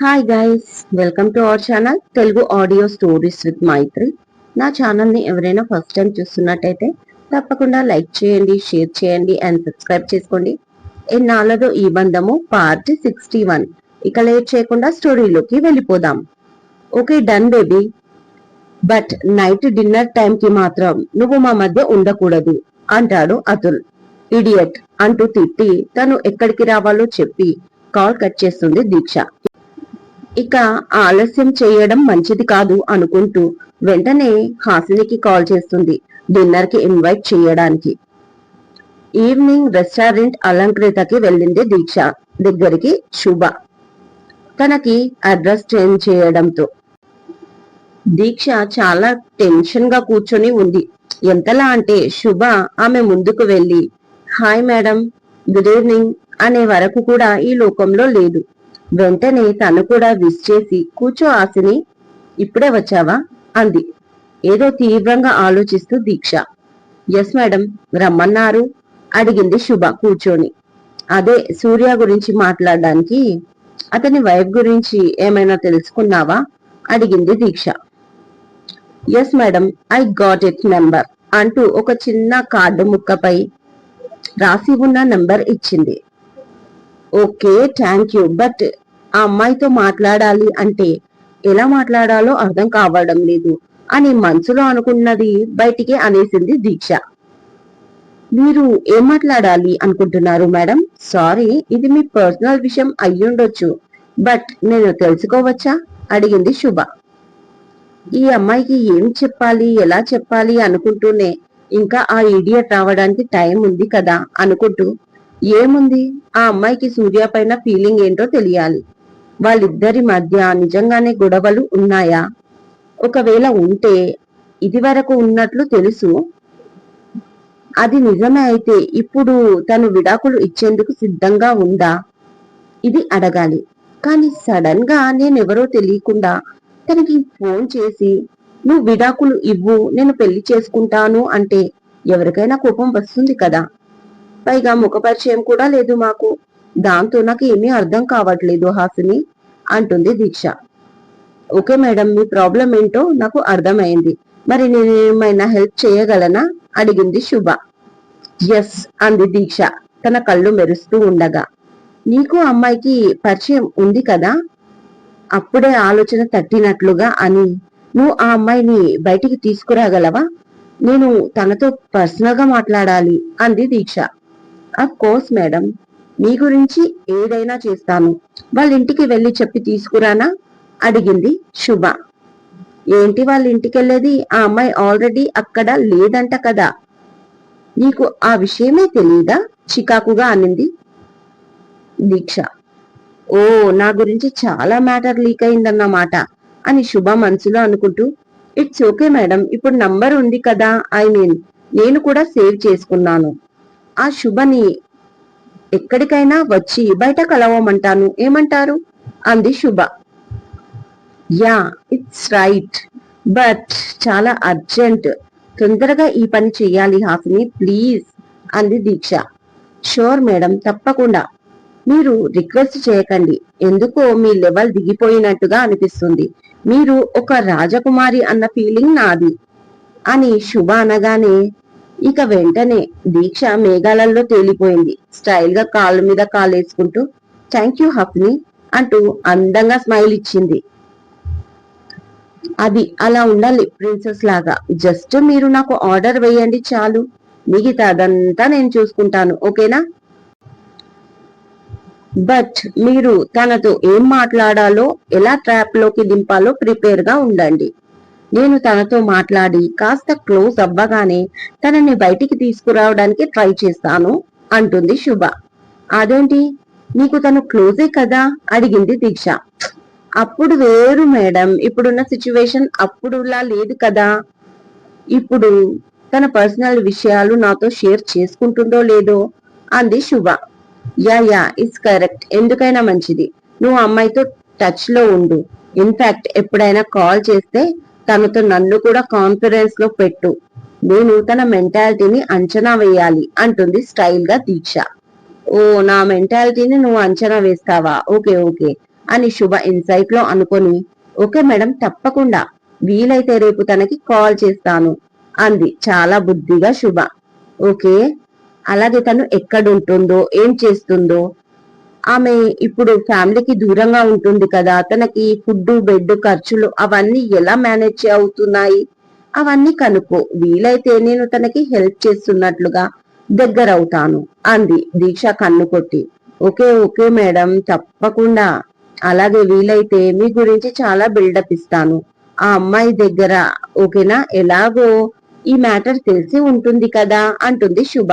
Hi guys welcome to our channel Telugu audio stories with Maithri నా ఛానల్ని ఎవరైనా first time చూస్తున్నట్టయితే తప్పకుండా లైక్ చేయండి షేర్ చేయండి అండ్ సబ్స్క్రైబ్ చేసుకోండి. ఎన్నాళ్ళదో ఈ బంధము పార్ట్ సిక్స్టీ వన్ ఇక లేట్ చేయకుండా స్టోరీలోకి వెళ్ళిపోదాం. Okay done baby but night dinner టైంకి మాత్రం నువ్వు మా మధ్య ఉండకూడదు అంటాడు అతుల్. ఇడియట్ అంటూ తిట్టి తను ఎక్కడికి రావాలో చెప్పి కాల్ కట్ చేస్తుంది దీక్ష. ఇక ఆలస్యం చేయడం మంచిది కాదు అనుకుంటూ వెంటనే హాసినికి కాల్ చేస్తుంది డిన్నర్కి ఇన్వైట్ చేయడానికి. ఈవినింగ్ రెస్టారెంట్ అలంకృతకి వెళ్ళింది దీక్ష దగ్గరికి శుభ. తనకి అడ్రస్ చేంజ్ చేయడంతో. దీక్ష చాలా టెన్షన్గా కూర్చొని ఉంది. ఎంతలా అంటే శుభ ఆమె ముందుకు వెళ్ళి హాయ్ మేడం గుడ్ ఈవినింగ్ అనే వరకు కూడా ఈ లోకంలో లేదు. వెంటనే తను కూడా విష్ చేసి కూర్చో ఆశని ఇప్పుడే వచ్చావా? అంది. ఏదో తీవ్రంగా ఆలోచిస్తూ దీక్ష. ఎస్ మేడం రమ్మన్నారు అడిగింది శుభ కూర్చొని. అదే సూర్య గురించి మాట్లాడడానికి అతని వైఫ్ గురించి ఏమైనా తెలుసుకున్నావా? అడిగింది Deeksha. Yes madam I got it number అంటూ ఒక చిన్న కార్డు ముక్కపై రాసి ఉన్న నెంబర్ ఇచ్చింది. ఓకే థ్యాంక్ యూ బట్ ఆ అమ్మాయితో మాట్లాడాలి అంటే ఎలా మాట్లాడాలో అర్థం కావడం లేదు అని మనసులో అనుకున్నది బయటికి అనేసింది దీక్ష. మీరు ఏం మాట్లాడాలి అనుకుంటున్నారు మేడం? సారీ ఇది మీ పర్సనల్ విషయం అయ్యుండొచ్చు. బట్ నేను తెలుసుకోవచ్చా? అడిగింది శుభ. ఈ అమ్మాయికి ఏం చెప్పాలి ఎలా చెప్పాలి అనుకుంటూనే ఇంకా ఆ ఇడియట్ రావడానికి టైం ఉంది కదా అనుకుంటూ ఏముంది? ఆ అమ్మాయికి సూర్య పైన ఫీలింగ్ ఏంటో తెలియాలి. వాళ్ళిద్దరి మధ్య నిజంగానే గొడవలు ఉన్నాయా? ఒకవేళ ఉంటే ఇది వరకు ఉన్నట్లు తెలుసు. అది నిజమే అయితే ఇప్పుడు తను విడాకులు ఇచ్చేందుకు సిద్ధంగా ఉందా? ఇది అడగాలి. కానీ సడన్గా నేనెవరో తెలియకుండా తనకి ఫోన్ చేసి నువ్వు విడాకులు ఇవ్వు నేను పెళ్ళి చేసుకుంటాను అంటే ఎవరికైనా కోపం వస్తుంది కదా? పైగా ముఖపరిచయం కూడా లేదు మాకు. దాంతో నాకు ఏమీ అర్థం కావట్లేదు హాసిని అంటుంది దీక్ష. ఓకే మేడం మీ ప్రాబ్లం ఏంటో నాకు అర్థమైంది. మరి నేను ఏమైనా హెల్ప్ చేయగలనా? అడిగింది శుభ. ఎస్ అంది దీక్ష తన కళ్ళు మెరుస్తూ ఉండగా. నీకు అమ్మాయికి పరిచయం ఉంది కదా? అప్పుడే ఆలోచన తట్టినట్లుగా అని. నువ్వు ఆ అమ్మాయిని బయటికి తీసుకురాగలవా? నేను తనతో పర్సనల్గా మాట్లాడాలి అంది దీక్ష. అఫ్ కోర్స్ మేడం మీ గురించి ఏదైనా చేస్తాను. వాళ్ళ ఇంటికి వెళ్ళి చెప్పి తీసుకురానా? అడిగింది శుభ. ఏంటి వాళ్ళ ఇంటికి వెళ్ళేది ఆ అమ్మాయి ఆల్రెడీ అక్కడ లేదంట కదా. నీకు ఆ విషయమే తెలియదా చికాకుగా అనింది దీక్ష. ఓ నా గురించి చాలా మ్యాటర్ లీక్ అయిందన్నమాట అని శుభ మనసులో అనుకుంటూ ఇట్స్ ఓకే మేడం. ఇప్పుడు నంబర్ ఉంది కదా ఐ మీన్ నేను కూడా సేవ్ చేసుకున్నాను. ఆ శుభని ఎక్కడికైనా వచ్చి బయట కలవమంటాను ఏమంటారు? అంది Shubha. Yeah it's right. But చాలా అర్జెంట్. తొందరగా ఈ పని చెయ్యాలి హాసిని ప్లీజ్ అంది దీక్ష. షూర్ మేడం తప్పకుండా. మీరు రిక్వెస్ట్ చేయకండి. ఎందుకో మీ లెవెల్ దిగిపోయినట్టుగా అనిపిస్తుంది. మీరు ఒక రాజకుమారి అన్న ఫీలింగ్ నాది. అని శుభ అనగానే ఇక వెంటనే దీక్ష మేఘాలలో తేలిపోయింది. స్టైల్గా కాళ్ళ మీద కాలేసుకుంటూ థ్యాంక్ యూ హఫ్ని అంటూ అందంగా స్మైల్ ఇచ్చింది. అది అలా ఉండాలి ప్రిన్సెస్ లాగా. జస్ట్ మీరు నాకు ఆర్డర్ వేయండి చాలు. మిగతా అదంతా నేను చూసుకుంటాను ఓకేనా? బట్ మీరు తనతో ఏం మాట్లాడాలో ఎలా ట్రాప్లోకి దింపాలో ప్రిపేర్గా ఉండండి. నేను తనతో మాట్లాడి కాస్త క్లోజ్ అవ్వగానే తనని బయటికి తీసుకురావడానికి ట్రై చేస్తాను అంటుంది శుభ. అదేంటి? నీకు తను క్లోజే కదా? అడిగింది దీక్ష. అప్పుడు వేరు మేడం. ఇప్పుడున్న సిచ్యువేషన్ అప్పుడులా లేదు కదా? ఇప్పుడు తన పర్సనల్ విషయాలు నాతో షేర్ చేసుకుంటుందో లేదో? అంది Shubha. Yeah yeah it's correct. ఎందుకైనా మంచిది. నువ్వు అమ్మాయితో టచ్లో ఉండు. ఇన్ఫాక్ట్ ఎప్పుడైనా కాల్ చేస్తే తనతో నన్ను కూడా కాన్ఫిడెన్స్లో పెట్టు. నేను తన మెంటాలిటీని అంచనా వేయాలి అంటుంది స్టైల్గా దీక్ష. ఓ నా మెంటాలిటీని నువ్వు అంచనా వేస్తావా? ఓకే ఓకే అని శుభ ఇన్సైట్లో అనుకొని ఓకే మేడం తప్పకుండా. వీలైతే రేపు తనకి కాల్ చేస్తాను అంది చాలా బుద్ధిగా శుభ. ఓకే అలాగే తను ఎక్కడుంటుందో ఏం చేస్తుందో ఆమె ఇప్పుడు ఫ్యామిలీకి దూరంగా ఉంటుంది కదా తనకి ఫుడ్ బెడ్ ఖర్చులు అవన్నీ ఎలా మేనేజ్ అవుతున్నాయి? అవన్నీ కనుక్కో. వీలైతే నేను తనకి హెల్ప్ చేస్తున్నట్లుగా దగ్గరవుతాను అంది దీక్ష కన్ను కొట్టి ఓకే ఓకే మేడం తప్పకుండా. అలాగే వీలైతే మీ గురించి చాలా బిల్డప్ ఇస్తాను. ఆ అమ్మాయి దగ్గర ఓకేనా? ఎలాగో ఈ మ్యాటర్ తెలిసి ఉంటుంది కదా అంటుంది శుభ.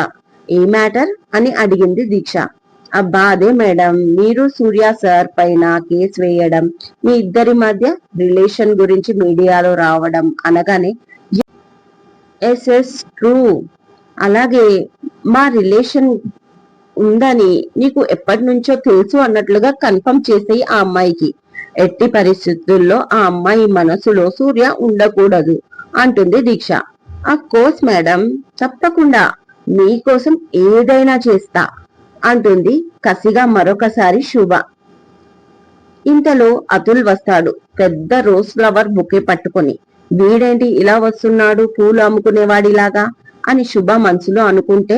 A matter? అని అడిగింది దీక్ష. అబ్బా అదే మేడం. మీరు సూర్య సార్ పైన కేసు వేయడం మీ ఇద్దరి మధ్య రిలేషన్ గురించి మీడియాలో రావడం అనగానే ఎస్ ఎస్ ట్రూ. అలాగే మా రిలేషన్ ఉందని నీకు ఎప్పటి నుంచో తెలుసు అన్నట్లుగా కన్ఫర్మ్ చేసే ఆ అమ్మాయికి. ఎట్టి పరిస్థితుల్లో ఆ అమ్మాయి మనసులో సూర్య ఉండకూడదు అంటుంది దీక్ష. ఆ కోర్స్ మేడం తప్పకుండా. మీకోసం ఏదైనా చేస్తా. అంటుంది కసిగా మరొకసారి శుభ. ఇంతలో అతుల్ వస్తాడు. పెద్ద రోజ్ ఫ్లవర్ బుకే పట్టుకొని. వీడేంటి ఇలా వస్తున్నాడు? పూలు అమ్ముకునేవాడిలాగా? అని శుభ మనసులో అనుకుంటే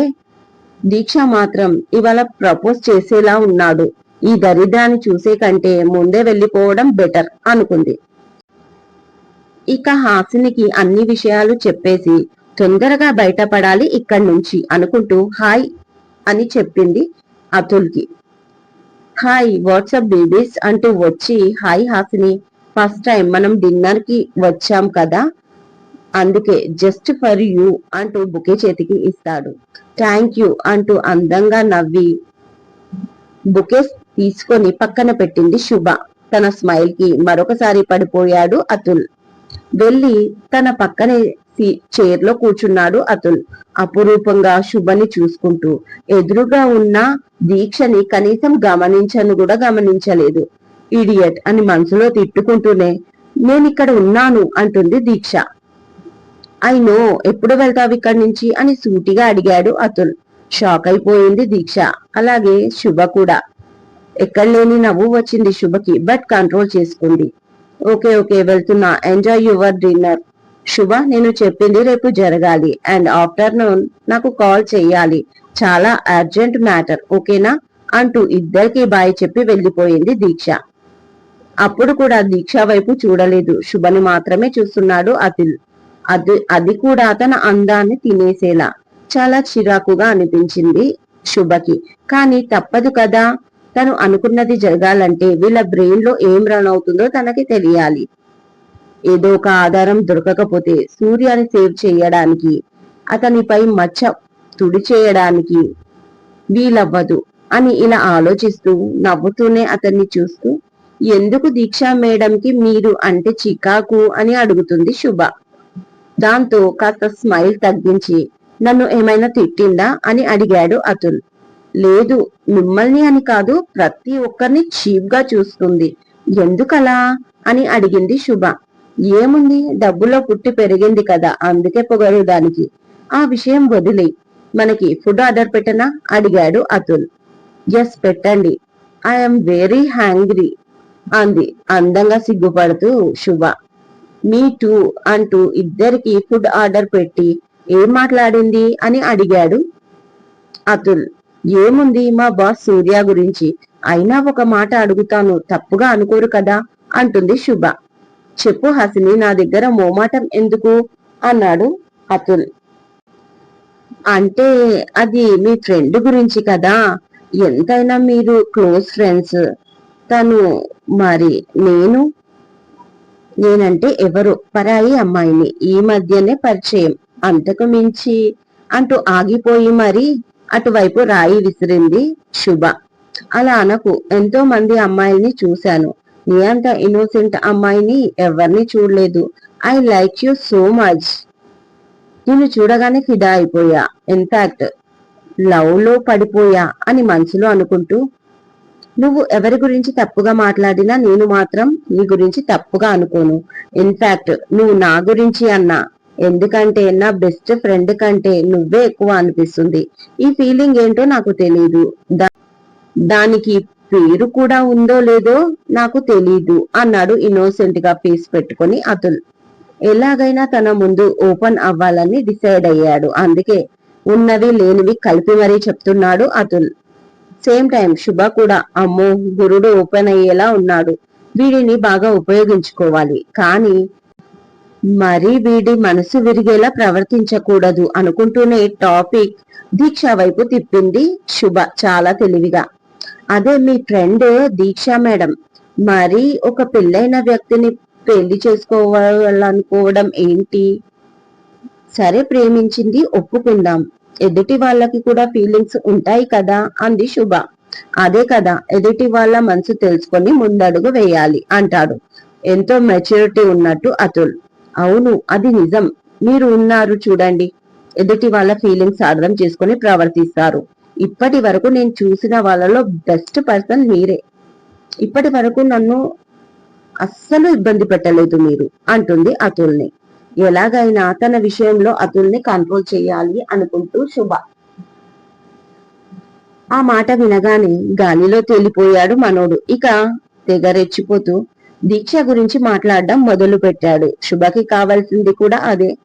దీక్ష మాత్రం ఇవాళ ప్రపోజ్ చేసేలా ఉన్నాడు. ఈ దరిద్రాన్ని చూసే కంటే ముందే వెళ్ళిపోవడం బెటర్ అనుకుంది. ఇక హాసినికి అన్ని విషయాలు చెప్పేసి తొందరగా బయటపడాలి ఇక్కడి నుంచి అనుకుంటూ హాయ్ అని చెప్పింది అతుల్కి. హాయ్ వాట్సాప్ బేబీస్ అంటూ వచ్చి హాయ్ హాసిని ఫస్ట్ టైం మనం డిన్నర్కి వచ్చాం కదా? అందుకే జస్ట్ ఫర్ యూ అంటూ బుకే చేతికి ఇస్తాడు. థ్యాంక్ యూ అంటూ అందంగా నవ్వి బుకే తీసుకొని పక్కన పెట్టింది శుభ. తన స్మైల్కి మరొకసారి పడిపోయాడు అతుల్. వెళ్ళి తన పక్కనే చైర్లో కూర్చున్నాడు అతుల్. అపురూపంగా శుభని చూసుకుంటూ ఎదురుగా ఉన్న దీక్షని కనీసం గమనించను కూడా గమనించలేదు. ఇడియట్ అని మనసులో తిట్టుకుంటూనే నేను ఇక్కడ ఉన్నాను అంటుంది దీక్ష. ఐ నో ఎప్పుడు వెళ్తావు ఇక్కడి నుంచి? అని సూటిగా అడిగాడు అతుల్. షాక్ అయిపోయింది దీక్ష. అలాగే శుభ కూడా. ఎక్కడ లేని నవ్వు వచ్చింది శుభకి బట్ కంట్రోల్ చేసుకుంది ఓకే ఓకే వెళ్తున్నా. Enjoy your dinner. శుభ నేను చెప్పింది రేపు జరగాలి. అండ్ ఆఫ్టర్నూన్ నాకు కాల్ చెయ్యాలి చాలా అర్జెంట్ మ్యాటర్ ఓకేనా? అంటూ ఇద్దరికి బాయ్ చెప్పి వెళ్ళిపోయింది దీక్ష. అప్పుడు కూడా దీక్ష వైపు చూడలేదు. శుభని మాత్రమే చూస్తున్నాడు అతిల్. అది అది కూడా తన అందాన్ని తినేసేలా. చాలా చిరాకుగా అనిపించింది శుభకి. కానీ తప్పదు కదా. తను అనుకున్నది జరగాలంటే వీళ్ళ బ్రెయిన్లో ఏం రన్ అవుతుందో తనకి తెలియాలి. ఏదో ఒక ఆధారం దొరకకపోతే సూర్యాన్ని సేవ్ చేయడానికి అతనిపై మచ్చ తుడి చేయడానికి వీలవ్వదు అని ఇలా ఆలోచిస్తూ నవ్వుతూనే అతన్ని చూస్తూ ఎందుకు దీక్షా మేడంకి మీరు అంటే చికాకు? అని అడుగుతుంది శుభ. దాంతో కాస్త స్మైల్ తగ్గించి నన్ను ఏమైనా తిట్టిందా? అని అడిగాడు అతుల్. లేదు మిమ్మల్ని అని కాదు ప్రతి ఒక్కరిని చీప్గా చూస్తుంది. ఎందుకలా? అని అడిగింది శుభ. ఏముంది? డబ్బులో పుట్టి పెరిగింది కదా అందుకే పొగరు దానికి. ఆ విషయం వదిలే మనకి ఫుడ్ ఆర్డర్ పెట్టనా? అడిగాడు అతుల్. ఎస్ పెట్టండి. ఐఎమ్ వెరీ హ్యాంగ్రీ అంది. అందంగా సిగ్గుపడుతూ శుభ. మీ టూ అంటూ ఇద్దరికి ఫుడ్ ఆర్డర్ పెట్టి ఏం మాట్లాడింది అని అడిగాడు అతుల్. ఏముంది మా బాస్ సూర్య గురించి? అయినా ఒక మాట అడుగుతాను తప్పుగా అనుకోరు కదా అంటుంది శుభ. చెప్పు హసిని నా దగ్గర మోమాటం ఎందుకు? అన్నాడు అతుల్. అంటే అది మీ ఫ్రెండ్ గురించి కదా. ఎంతైనా మీరు క్లోజ్ ఫ్రెండ్స్. తను మరి నేను? నేనంటే ఎవరు? పరాయి అమ్మాయిని. ఈ మధ్యనే పరిచయం. అంతకు మించి అంటూ ఆగిపోయి మరి అటువైపు రాయి విసిరింది శుభ. అలా అనకు. ఎంతో మంది అమ్మాయిల్ని చూశాను. నీ అంత ఇన్నోసెంట్ అమ్మాయిని ఎవరిని చూడలేదు. I like you so much నిన్ను చూడగానే ఫిదా అయిపోయా. ఇన్ఫాక్ట్ లవ్లో పడిపోయా అని మనసులో అనుకుంటూ నువ్వు ఎవరి గురించి తప్పుగా మాట్లాడినా నేను మాత్రం నీ గురించి తప్పుగా అనుకోను. ఇన్ఫాక్ట్ నువ్వు నా గురించి అన్నా. ఎందుకంటే నా బెస్ట్ ఫ్రెండ్ కంటే నువ్వే ఎక్కువ అనిపిస్తుంది. ఈ ఫీలింగ్ ఏంటో నాకు తెలియదు దానికి పేరు కూడా ఉందో లేదో నాకు తెలీదు అన్నాడు ఇన్నోసెంట్గా ఫేస్ పెట్టుకుని అతుల్. ఎలాగైనా తన ముందు ఓపెన్ అవ్వాలని డిసైడ్ అయ్యాడు. అందుకే ఉన్నవి లేనివి కలిపి మరీ చెప్తున్నాడు అతుల్. సేమ్ టైం శుభ కూడా అమ్మో గురుడు ఓపెన్ అయ్యేలా ఉన్నాడు. వీడిని బాగా ఉపయోగించుకోవాలి. కానీ మరీ వీడి మనసు విరిగేలా ప్రవర్తించకూడదు అనుకుంటూనే టాపిక్ దీక్ష వైపు తిప్పింది శుభ చాలా తెలివిగా. అదే మీ ఫ్రెండ్ దీక్ష మేడం. మరి ఒక పెళ్ళైన వ్యక్తిని పెళ్ళి చేసుకోవాలనుకోవడం ఏంటి? సరే ప్రేమించింది ఒప్పుకుందాం. ఎదుటి వాళ్ళకి కూడా ఫీలింగ్స్ ఉంటాయి కదా అంది శుభ. అదే కదా ఎదుటి వాళ్ళ మనసు తెలుసుకొని ముందడుగు వేయాలి అంటాడు. ఎంతో మెచ్యూరిటీ ఉన్నట్టు అతుల్. అవును అది నిజం. మీరు ఉన్నారు చూడండి. ఎదుటి వాళ్ళ ఫీలింగ్స్ అర్థం చేసుకొని ప్రవర్తిస్తారు. ఇప్పటి వరకు నేను చూసిన వాళ్ళలో బెస్ట్ పర్సన్ మీరే. ఇప్పటి వరకు నన్ను అస్సలు ఇబ్బంది పెట్టలేదు మీరు అంటుంది అతుల్ని. ఎలాగైనా తన విషయంలో అతుల్ని కంట్రోల్ చేయాలి అనుకుంటూ శుభ. ఆ మాట వినగానే గాలిలో తేలిపోయాడు మనోడు. ఇక తెగ రెచ్చిపోతూ దీక్ష గురించి మాట్లాడడం మొదలు పెట్టాడు. శుభకి కావాల్సింది కూడా అదే.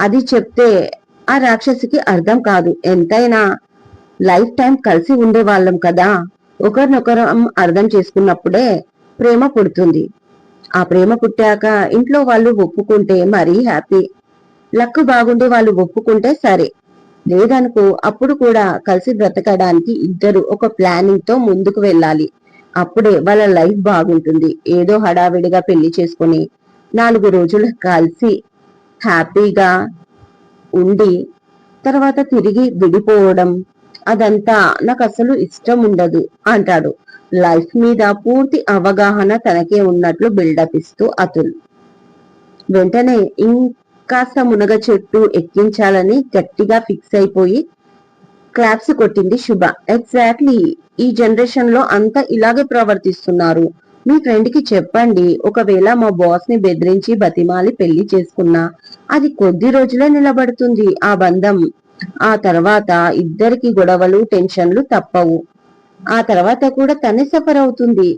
అది చెప్తే ఆ రాక్షసికి అర్థం కాదు. ఎంతైనా లైఫ్ టైం కలిసి ఉండేవాళ్ళం కదా. ఒకరినొకరం అర్థం చేసుకున్నప్పుడే ప్రేమ పుడుతుంది. ఆ ప్రేమ పుట్టాక ఇంట్లో వాళ్ళు ఒప్పుకుంటే మరీ హ్యాపీ. లక్ బాగుండే వాళ్ళు ఒప్పుకుంటే సరే. లేదనుకో అప్పుడు కూడా కలిసి బ్రతకడానికి ఇద్దరు ఒక ప్లానింగ్తో ముందుకు వెళ్ళాలి. అప్పుడే వాళ్ళ లైఫ్ బాగుంటుంది. ఏదో హడావిడిగా పెళ్ళి చేసుకుని నాలుగు రోజులు కలిసి హ్యాపీగా ఉండి తర్వాత తిరిగి విడిపోవడం అదంతా నాకు అసలు ఇష్టం ఉండదు అంటాడు. లైఫ్ మీద పూర్తి అవగాహన తనకే ఉన్నట్లు బిల్డప్ ఇస్తూ అతుల్. వెంటనే ఇంకాస్త మునగ చెట్టు ఎక్కించాలని గట్టిగా ఫిక్స్ అయిపోయి క్లాప్స్ కొట్టింది శుభ. ఎగ్జాక్ట్లీ ఈ జనరేషన్లో అంతా ఇలాగే ప్రవర్తిస్తున్నారు. మీ ఫ్రెండ్కి చెప్పండి ఒకవేళ మా బాస్ని బెదిరించి బతిమాలి పెళ్ళి చేసుకున్నా అది కొద్ది రోజులే నిలబడుతుంది ఆ బంధం. ఆ తర్వాత ఇద్దరికి గొడవలు టెన్షన్లు తప్పవు. ఆ తర్వాత కూడా తనే సఫర్ అవుతుంది.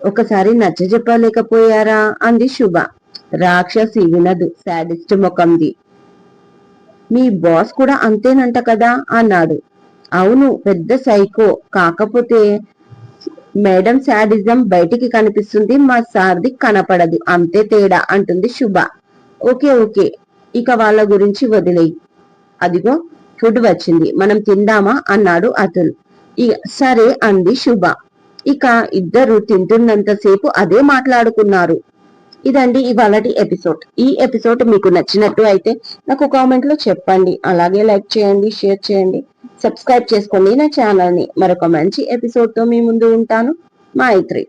ఒకసారి నచ్చ చెప్పలేకపోయారా? అంది శుభ. రాక్షసి వినదు శాడిస్ట్ ముఖంది. మీ బాస్ కూడా అంతేనంట కదా? అన్నాడు. అవును పెద్ద సైకో. కాకపోతే మేడం శాడిజం బయటికి కనిపిస్తుంది మా సార్ది కనపడదు. అంతే తేడా అంటుంది శుభ. Okay okay. ఇక వాళ్ళ గురించి వదిలేయి. అదిగో ఫుడ్ వచ్చింది. మనం తిందామా? అన్నాడు అతుల్ సరే అంది శుభ. ఇక ఇద్దరు తింటున్నంతసేపు అదే మాట్లాడుకున్నారు. ఇదండి ఇవాళటి ఎపిసోడ్. ఈ ఎపిసోడ్ మీకు నచ్చినట్టు అయితే నాకు కామెంట్లో చెప్పండి. అలాగే లైక్ చేయండి షేర్ చేయండి. సబ్స్క్రైబ్ చేసుకోండి నా ఛానల్ని మరొక మంచి ఎపిసోడ్తో మీ ముందు ఉంటాను. మైత్రి.